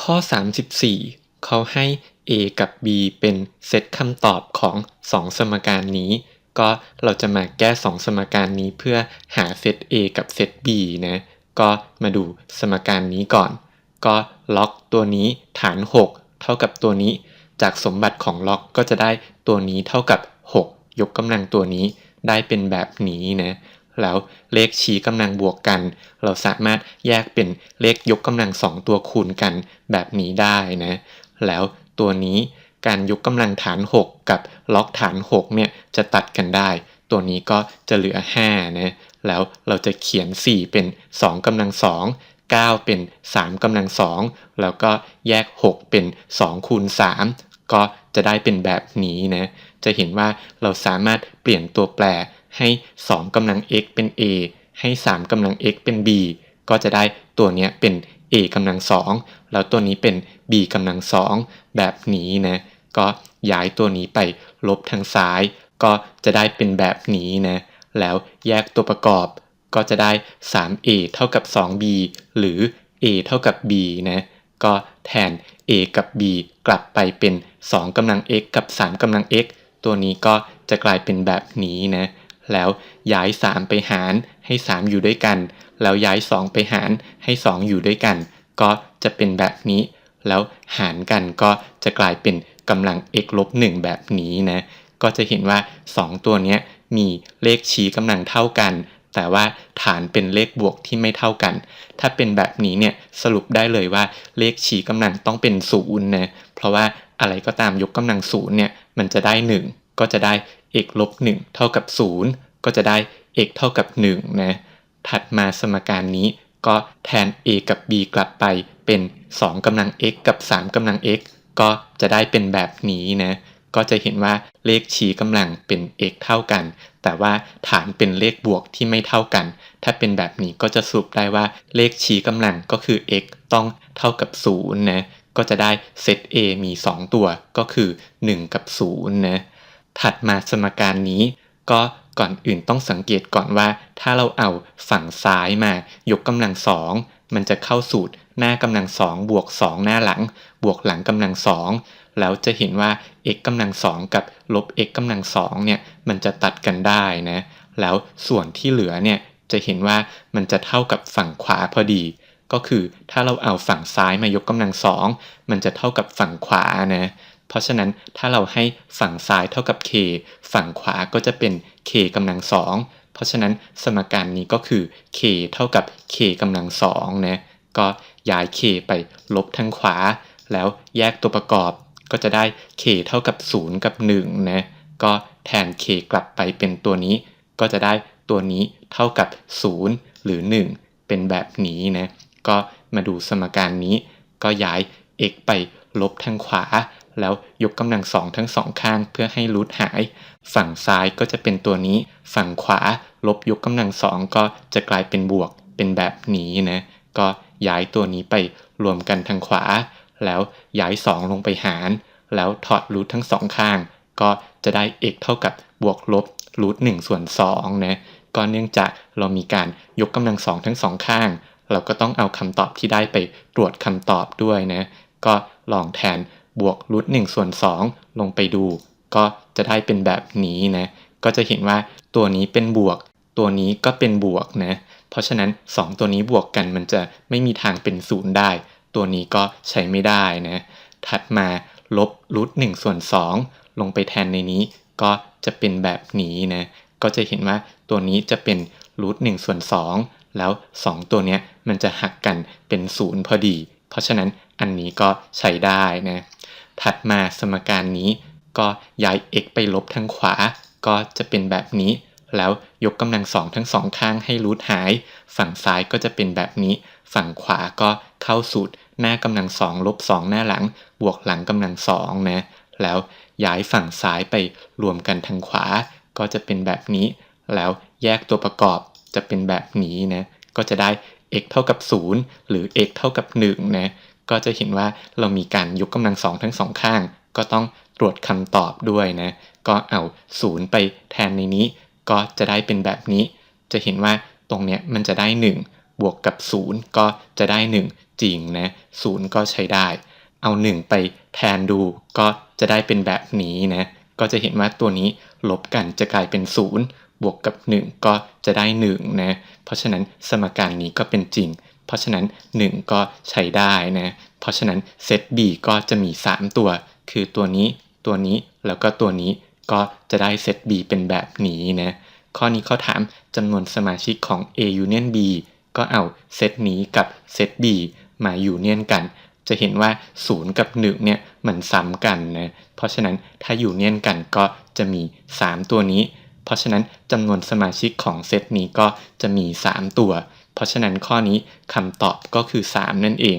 ข้อ 34 เขาให้ a กับ b เป็นเซตคำตอบของ 2 สมการนี้ ก็เราจะมาแก้ 2 สมการนี้เพื่อหาเซต a กับเซต b นะ ก็มาดูสมการนี้ก่อน ก็ล็อกตัวนี้ฐาน 6 เท่ากับตัวนี้ จากสมบัติของล็อกก็จะได้ตัวนี้เท่ากับ 6 ยกกำลังตัวนี้ได้เป็นแบบนี้นะ แล้วเลขชี้กำลังบวกกัน เราสามารถแยกเป็นเลขยกกำลังสองตัวคูณกันแบบนี้ได้นะ แล้วตัวนี้การยกกำลังฐาน 6 กับล็อกฐาน6เนี่ยจะตัดกันได้ ตัวนี้ก็จะเหลือ5นะ แล้วเราจะเขียน 4 เป็น 2กำลัง2 9เป็น 3กำลัง2แล้วก็แยก 6 เป็น 2 คูณ 3 ก็จะได้เป็นแบบนี้นะ จะเห็นว่าเราสามารถเปลี่ยนตัวแปร ให้ 2กำลัง x เป็น a ให้ 3กำลัง x เป็น b ก็จะได้ตัวเนี้ยเป็น a กำลังสองแล้วตัวนี้เป็น b กำลังสองแบบนี้นะ ก็ย้ายตัวนี้ไปลบทางซ้าย ก็จะได้เป็นแบบนี้นะ แล้วแยกตัวประกอบก็จะได้ 3a เท่ากับ 2b หรือ a เท่ากับ b นะ ก็แทน a กับ b กลับไปเป็น2กำลัง x กับ 3กำลัง x ตัวนี้ก็จะกลายเป็นแบบนี้นะ แล้วย้าย 3 ไปหารให้ 3 อยู่ด้วยกัน แล้วย้าย 2 ไปหารให้ 2 อยู่ด้วยกัน ก็จะเป็นแบบนี้ แล้วหารกันก็จะกลายเป็นกำลัง x ลบ1แบบนี้นะ ก็จะเห็นว่า 2 ตัวนี้มีเลขชี้กำลังเท่ากัน แต่ว่าฐานเป็นเลขบวกที่ไม่เท่ากัน ถ้าเป็นแบบนี้เนี่ยสรุปได้เลยว่าเลขชี้กำลังต้องเป็นศูนย์นะ เพราะว่าอะไรก็ตามยกกำลังศูนย์เนี่ยมันจะได้1 ก็จะได้ x ลบ1เท่ากับ 0 ก็จะได้ x เท่ากับ1นะถัดมาสมการนี้ก็แทน a กับ b กลับไปเป็น 2กำลัง x กับ 3กำลัง x ก็จะได้เป็นแบบนี้นะก็จะเห็นว่าเลขชี้กำลังเป็น x เท่ากัน แต่ว่าฐานเป็นเลขบวกที่ไม่เท่ากัน ถ้าเป็นแบบนี้ก็จะสรุปได้ว่าเลขชี้กำลังก็คือ x ต้องเท่ากับ0นะก็จะได้เซต a มี 2 ตัวก็คือ 1 กับ0นะ ถัดมาสมการนี้ก็ก่อนอื่นต้องสังเกตก่อนว่า ถ้าเราเอาฝั่งซ้ายมายกกำลังสองมันจะเข้าสูตรหน้ากำลังสองบวก2หน้าหลัง บวกหลังกำลังสองแล้วจะเห็นว่า x กำลังสองกับลบ x กำลังสองเนี่ยมันจะตัดกันได้นะ แล้วส่วนที่เหลือเนี่ยจะเห็นว่ามันจะเท่ากับฝั่งขวาพอดี ก็คือถ้าเราเอาฝั่งซ้ายมายกกำลังสองมันจะเท่ากับฝั่งขวานะ เพราะฉะนั้นถ้าเราให้ฝั่งซ้ายเท่ากับ k ฝั่งขวาก็จะเป็น k กำลังสองเพราะฉะนั้นสมการนี้ก็คือ k เท่ากับ k กำลังสองนะก็ย้าย k ไปลบทางขวา แล้วแยกตัวประกอบก็จะได้ k เท่ากับ 0 กับ1นะก็แทน k กลับไปเป็นตัวนี้ ก็จะได้ตัวนี้เท่ากับ 0 หรือ 1 เป็นแบบนี้นะก็มาดูสมการนี้ ก็ย้าย x ไปลบทางขวา แล้วยกกำลังสองทั้งสองข้างเพื่อให้รูทหาย ฝั่งซ้ายก็จะเป็นตัวนี้ ฝั่งขวาลบยกกำลังสองก็จะกลายเป็นบวกเป็นแบบนี้นะก็ย้ายตัวนี้ไปรวมกันทางขวา แล้วย้าย 2 ลงไปหาร แล้วถอดรูททั้งสองข้าง ก็จะได้ x เท่ากับบวกลบรูท1ส่วน2นะก็เนื่องจากเรามีการยกกำลังสองทั้งสองข้าง เราก็ต้องเอาคำตอบที่ได้ไปตรวจคำตอบด้วยนะก็ลองแทน บวกรูท1ส่วน2ลงไปดู ก็จะได้เป็นแบบนี้นะ ก็จะเห็นว่าตัวนี้เป็นบวก ตัวนี้ก็เป็นบวกนะ เพราะฉะนั้น 2 ตัวนี้บวกกันมันจะไม่มีทางเป็นศูนย์ได้ ตัวนี้ก็ใช้ไม่ได้นะ ถัดมาลบรูทหนึ่งส่วน2ลงไปแทนในนี้ ก็จะเป็นแบบนี้นะ ก็จะเห็นว่าตัวนี้จะเป็นรูทหนึ่งส่วน2แล้ว 2 ตัวนี้มันจะหักกันเป็นศูนย์พอดี เพราะฉะนั้น อันนี้ก็ใช้ได้นะ ถัดมาสมการนี้ก็ย้าย x ไปลบทางขวา ก็จะเป็นแบบนี้ แล้วยกกำลังสองทั้งสองข้างให้รูทหาย ฝั่งซ้ายก็จะเป็นแบบนี้ ฝั่งขวาก็เข้าสูตรหน้ากำลังสองลบสองหน้าหลัง บวกหลังกำลังสองนะ แล้วย้ายฝั่งซ้ายไปรวมกันทางขวา ก็จะเป็นแบบนี้ แล้วแยกตัวประกอบจะเป็นแบบนี้นะ ก็จะได้ x เท่ากับ 0 หรือ x เท่ากับ1นะ ก็จะเห็นว่าเรามีการยกกำลังสองทั้งสองข้าง ก็ต้องตรวจคำตอบด้วยนะ ก็เอา0ไปแทนในนี้ ก็จะได้เป็นแบบนี้ จะเห็นว่าตรงเนี้ยมันจะได้ 1บบวกกับ 0 ก็จะได้ 1 จริงนะ0ก็ใช้ได้ เอา 1 ไปแทนดูก็จะได้เป็นแบบนี้นะ ก็จะเห็นว่าตัวนี้ลบกันจะกลายเป็น 0 บวกกับ 1 ก็จะได้1นะ เพราะฉะนั้นสมการนี้ก็เป็นจริง เพราะฉะนั้น 1 ก็ใช้ได้นะ เพราะฉะนั้นเซต B ก็จะมี 3 ตัว คือตัวนี้ ตัวนี้ แล้วก็ตัวนี้ ก็จะได้เซต B เป็นแบบนี้นะ ข้อนี้เขาถามจำนวนสมาชิกของ A union B ก็เอาเซตนี้กับเซต B มายูเนียนกัน จะเห็นว่า 0 กับ 1 เนี่ยมันซ้ำกันนะ เพราะฉะนั้นถ้ายูเนียนกันก็จะมี 3 ตัวนี้ เพราะฉะนั้นจำนวนสมาชิกของเซตนี้ก็จะมี 3 ตัว เพราะฉะนั้นข้อนี้คำตอบก็คือ 3 นั่นเอง